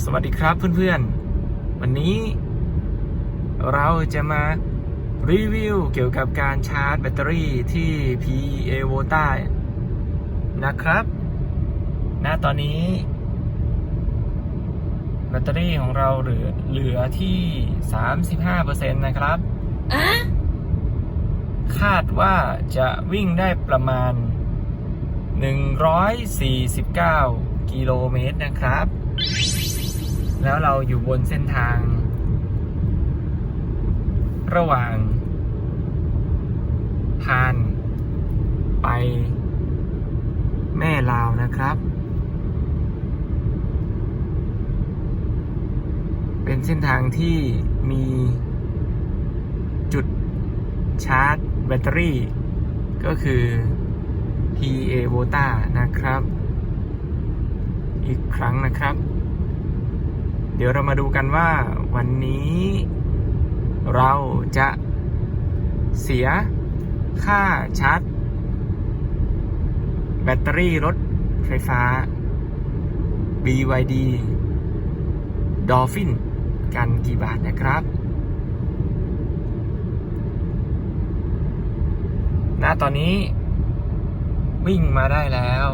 สวัสดีครับเพื่อนๆ วันนี้เราจะมารีวิวเกี่ยวกับการชาร์จแบตเตอรี่ที่ PA v o t a นะครับณตอนนี้ แบตเตอรี่ของเราเหลือเหลือที่ 35%นะครับ คาดว่าจะวิ่งได้ประมาณ 149 กิโลเมตรนะครับ แล้วเราอยู่บนเส้นทาง ระหว่างพานไปแม่ลาวนะครับ เป็นเส้นทางที่มีจุดชาร์จแบตเตอรี่ ก็คือ PA v o t a นะครับ อีกครั้งนะครับ ดี๋ยวเรามาดูกันว่าวันนี้ เราจะเสียค่าชาร์จ แบตเตอรี่รถไฟฟ้า BYD Dolphin กันกี่บาทนะครับณตอนนี้วิ่งมาได้แล้ว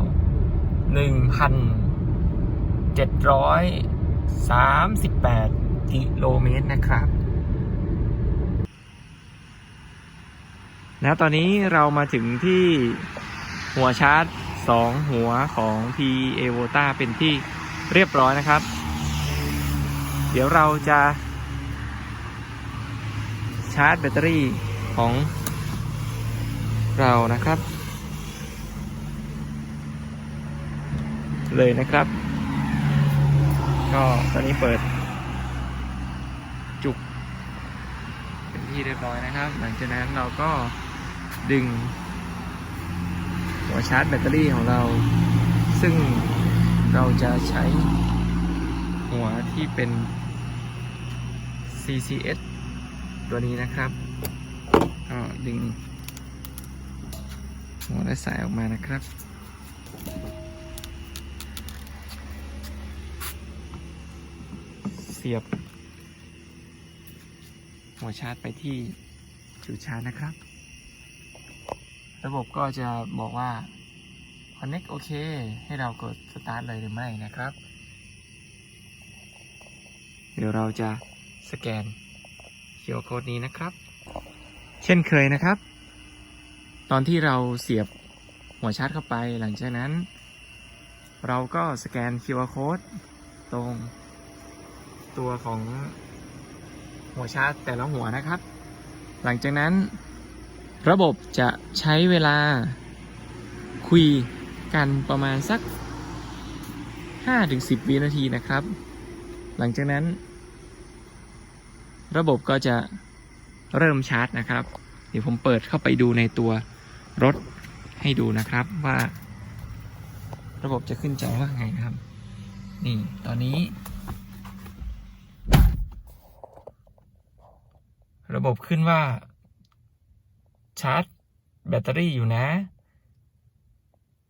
38 กิโลเมตรนะครับ แล้วตอนนี้เรามาถึงที่หัวชาร์จ 2 หัวของ PA v o t a เป็นที่เรียบร้อยนะครับ เดี๋ยวเราจะชาร์จแบตเตอรี่ของเรานะครับ เลยนะครับ ก็ตอนนี้เปิด จุก เป็นที่เรียบร้อยนะครับ หลังจากนั้นเราก็ดึง หัวชาร์จแบตเตอรี่ของเรา ซึ่งเราจะใช้ หัวที่เป็น CCS ตัวนี้นะครับ ก็ดึงหัวและสายออกมานะครับ สียบ หัวชาร์จไปที่จุดชาร์จนะครับ ระบบก็จะบอกว่า Connect โอเค ให้เรากดสตาร์ทเลยหรือไม่นะครับ เดี๋ยวเราจะสแกน QR Code นี้นะครับ เช่นเคยนะครับ ตอนที่เราเสียบหัวชาร์จเข้าไปหลังจากนั้น เราก็สแกน QR Code ตรง ตัวของหัวชาร์จแต่ละหัวนะครับ หลังจากนั้น ระบบจะใช้เวลาคุยกันประมาณสัก 5-10 วินาทีนะครับ หลังจากนั้น ระบบก็จะเริ่มชาร์จนะครับ เดี๋ยวผมเปิดเข้าไปดูในตัวรถให้ดูนะครับว่า ระบบจะขึ้นจอว่าไงนะครับ นี่ตอนนี้ ระบบขึ้นว่า ชาร์จแบตเตอรี่อยู่นะ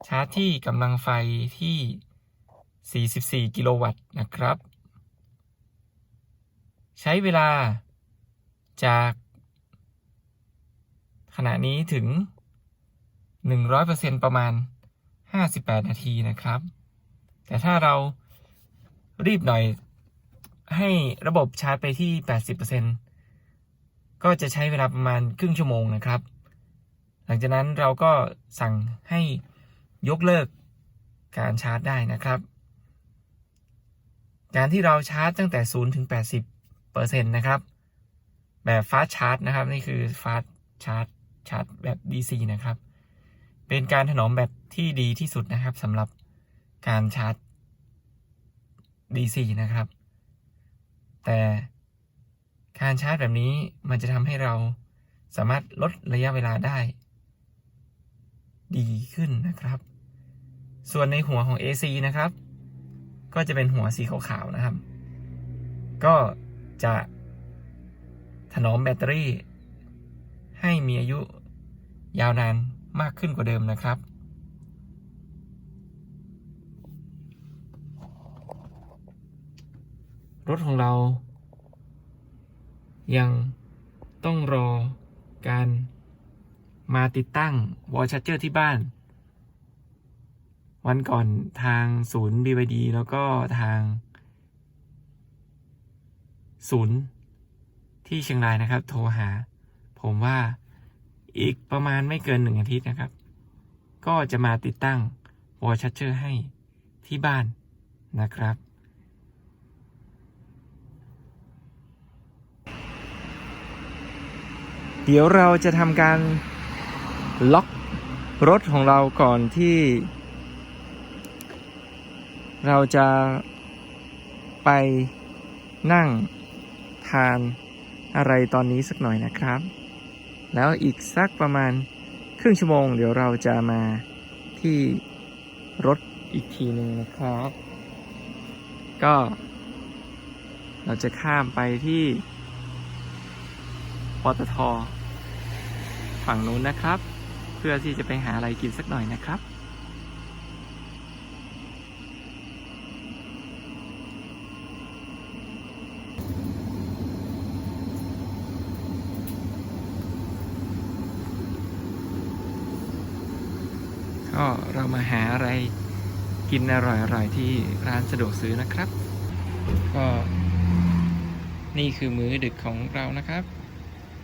ชาร์จที่กำลังไฟที่ 44 กิโลวัตต์นะครับ ใช้เวลาจากขณะนี้ถึง 100%ประมาณ 58 นาทีนะครับ แต่ถ้าเรารีบหน่อยให้ระบบชาร์จไปที่ 80% ก็จะใช้เวลาประมาณครึ่งชั่วโมงนะครับ หลังจากนั้นเราก็สั่งให้ยกเลิกการชาร์จได้นะครับ การที่เราชาร์จตั้งแต่0ถึง80เปอร์เซ็นต์นะครับ แบบฟาสชาร์จนะครับ นี่คือฟาสชาร์จชาร์จแบบ DC นะครับ เป็นการถนอมแบตที่ดีที่สุดนะครับสำหรับการชาร์จ DC นะครับ แต่ การชาร์จแบบนี้มันจะทำให้เราสามารถลดระยะเวลาได้ ดีขึ้นนะครับ ส่วนในหัวของ AC นะครับ ก็จะเป็นหัวสีขาวๆนะครับ ก็จะถนอมแบตเตอรี่ ให้มีอายุยาวนานมากขึ้นกว่าเดิมนะครับ รถของเรา ยังต้องรอการมาติดตั้งวอลชั r เจอร์ที่บ้าน วันก่อนทางศูนย์ BYD แล้วก็ทาง ศูนย์ที่เชียงรายนะครับ โทรหา ผมว่าอีกประมาณไม่เกินหนึ่งอาทิตย์นะครับ ก็จะมาติดตั้งวอลชั r เจอร์ให้ที่บ้านนะครับ เดี๋ยวเราจะทำการล็อกรถของเราก่อนที่ เราจะไปนั่งทานอะไรตอนนี้สักหน่อยนะครับ แล้วอีกสักประมาณครึ่งชั่วโมง เดี๋ยวเราจะมาที่รถอีกทีหนึ่งนะครับ ก็ เราจะข้ามไปที่ปตท ฝั่งนู้นนะครับ เพื่อที่จะไปหาอะไรกินสักหน่อยนะครับ ก็เรามาหาอะไรกินอร่อยๆที่ร้านสะดวกซื้อนะครับ ก็นี่คือมื้อดึกของเรานะครับ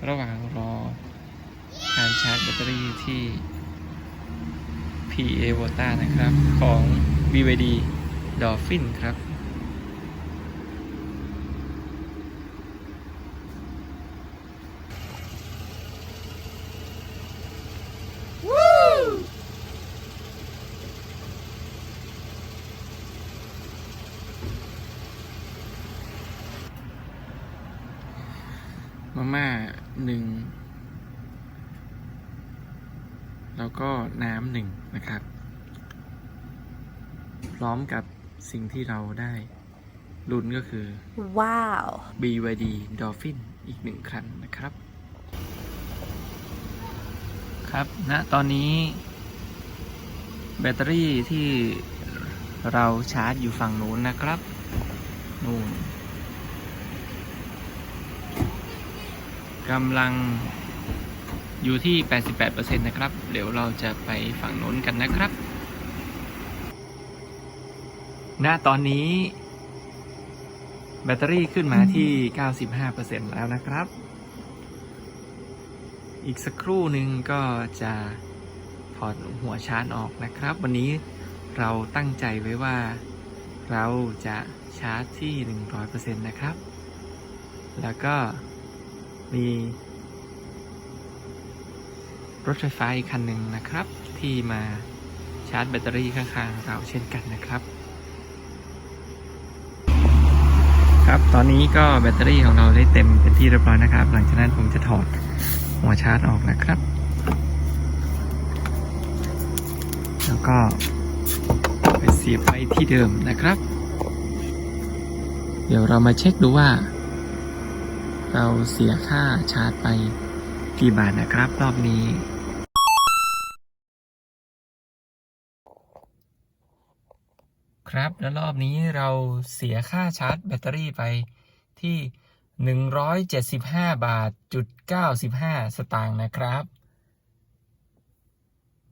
ระหว่างรอ การชาร์จแบตเตอรี่ที่ PA v o t a นะครับ ของ BYD Dolphin ครับ มาม่าหนึ่ง แล้วก็น้ำหนึ่งนะครับ พร้อมกับสิ่งที่เราได้ลุ้นก็คือ Wow. BYD Dolphin อีกหนึ่งคันนะครับ ครับณนะตอนนี้ แบตเตอรี่ที่เราชาร์จอยู่ฝั่งนู้นนะครับ นู่นกำลัง อยู่ที่ 88%นะครับ เดี๋ยวเราจะไปฝั่งโน้นกันนะครับ ณ ตอนนี้ แบตเตอรี่ขึ้นมาที่ 95%แล้วนะครับอีกสักครู่หนึ่งก็จะถอดหัวชาร์จออกนะครับ วันนี้เราตั้งใจไว้ว่า เราจะชาร์จที่ 100%นะครับ แล้วก็มี รถไฟฟ้าอีกคันหนึ่งนะครับ ที่มาชาร์จแบตเตอรี่ข้างๆเราเช่นกันนะครับ ครับตอนนี้ก็แบตเตอรี่ของเราได้เต็มเป็นที่เรียบร้อยนะครับ หลังจากนั้นผมจะถอดหัวชาร์จออกนะครับ แล้วก็ไปเสียบไว้ที่เดิมนะครับ เดี๋ยวเรามาเช็คดูว่า เราเสียค่าชาร์จไปกี่บาทนะครับ รอบนี้ ครับ แล้วรอบนี้เราเสียค่าชาร์จแบตเตอรี่ไปที่ 175 บาทจุด95 สตางค์นะครับ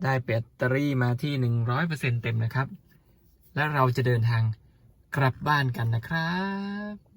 ได้แบตเตอรี่มาที่ 100%เต็มนะครับ และเราจะเดินทางกลับบ้านกันนะครับ